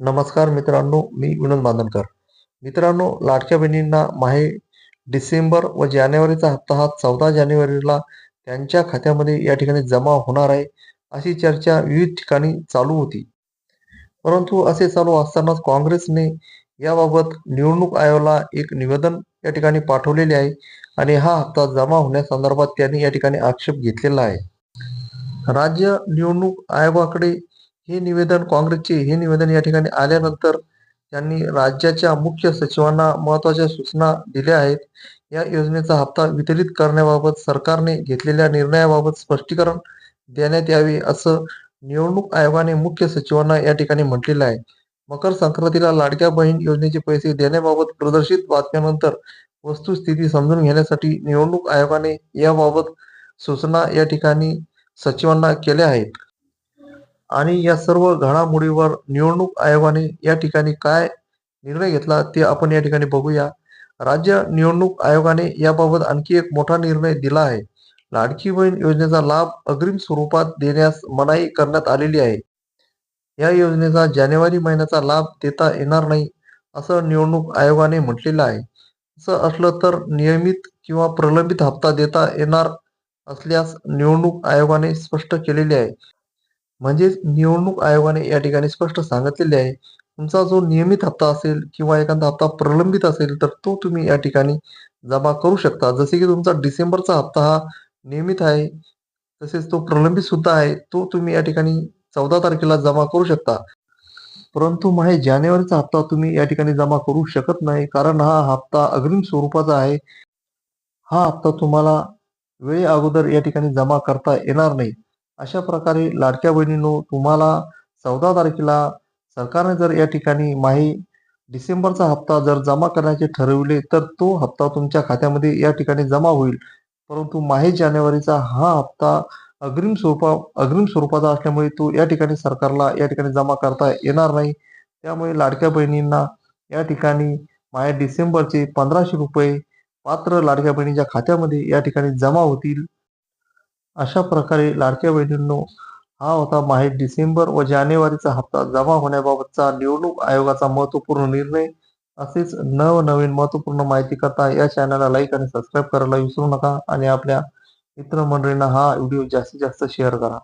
नमस्कार मित्रांनो मी विनोद बांधणकर मित्रांनो लाडक्या बहिणींना माहे डिसेंबर व जानेवारीचा हप्ता हा चौदा जानेवारीला त्यांच्या खात्यामध्ये या ठिकाणी जमा होणार आहे अशी चर्चा विविध ठिकाणी चालू होती. परंतु असे चालू असतानाच काँग्रेसने याबाबत निवडणूक आयोगाला एक निवेदन या ठिकाणी पाठवलेले आहे आणि हा हप्ता जमा होण्यासंदर्भात त्यांनी या ठिकाणी आक्षेप घेतलेला आहे. राज्य निवडणूक आयोगाकडे हे निवेदन काँग्रेसचे हे निवेदन या ठिकाणी आल्यानंतर त्यांनी राज्याच्या मुख्य सचिवांना महत्त्वाच्या सूचना दिल्या आहेत. या योजनेचा हप्ता वितरित करण्याबाबत सरकारने घेतलेल्या निर्णयाबाबत स्पष्टीकरण देण्यात यावे असं निवडणूक आयोगाने मुख्य सचिवांना या ठिकाणी म्हटलेलं आहे. मकर संक्रांतीला लाडक्या बहीण योजनेचे पैसे देण्याबाबत प्रदर्शित बातम्यानंतर वस्तुस्थिती समजून घेण्यासाठी निवडणूक आयोगाने याबाबत सूचना या ठिकाणी सचिवांना केल्या आहेत. आणि या सर्व घडामोडीवर निवडणूक आयोगाने या ठिकाणी काय निर्णय घेतला ते आपण या ठिकाणी बघूया. राज्य निवडणूक आयोगाने याबाबत आणखी एक मोठा निर्णय दिला आहे. लाडकी बहीण योजनेचा लाभ अग्रिम स्वरूपात देण्यास मनाई करण्यात आलेली आहे. या योजनेचा जानेवारी महिन्याचा लाभ देता येणार नाही असं निवडणूक आयोगाने म्हटलेलं आहे. असं असलं तर नियमित किंवा प्रलंबित हप्ता देता येणार असल्यास निवडणूक आयोगाने स्पष्ट केलेले आहे. म्हणजेच निवडणूक आयोगाने या ठिकाणी स्पष्ट सांगितलेले आहे. तुमचा जो नियमित हप्ता असेल किंवा एखादा हप्ता प्रलंबित असेल तर तो तुम्ही या ठिकाणी जमा करू शकता. जसे की तुमचा डिसेंबरचा हप्ता हा नियमित आहे तसेच तो प्रलंबित सुद्धा आहे तो तुम्ही या ठिकाणी चौदा तारखेला जमा करू शकता. परंतु माहे जानेवारीचा हप्ता तुम्ही या ठिकाणी जमा करू शकत नाही कारण हा हप्ता अग्रिम स्वरूपाचा आहे. हा हप्ता तुम्हाला वेळे अगोदर या ठिकाणी जमा करता येणार नाही. अशा प्रकारे लाडक्या बहिणींनो तुम्हाला चौदा तारखेला सरकारने जर या ठिकाणी माही डिसेंबरचा हप्ता जर जमा करण्याचे ठरविले तर तो हप्ता तुमच्या खात्यामध्ये या ठिकाणी जमा होईल. परंतु माहे जानेवारीचा हा हप्ता अग्रिम स्वरूपा अग्रिम स्वरूपाचा असल्यामुळे तो या ठिकाणी सरकारला या ठिकाणी जमा करता येणार नाही. त्यामुळे लाडक्या बहिणींना या ठिकाणी माहे डिसेंबरचे पंधराशे रुपये पात्र लाडक्या बहिणीच्या खात्यामध्ये या ठिकाणी जमा होतील. अशा प्रकारे लाडक्या बहिणींनो हा होता माहे डिसेंबर व जानेवारीचा हप्ता. जमा होण्याबाबतचा निवडणूक आयोगाचा महत्त्वपूर्ण निर्णय. असेच नवनवीन महत्त्वपूर्ण माहिती करता या चॅनलला लाईक आणि सबस्क्राईब करायला विसरू नका. आणि आपल्या मित्रमंडळींना हा व्हिडिओ जास्तीत जास्त शेअर करा.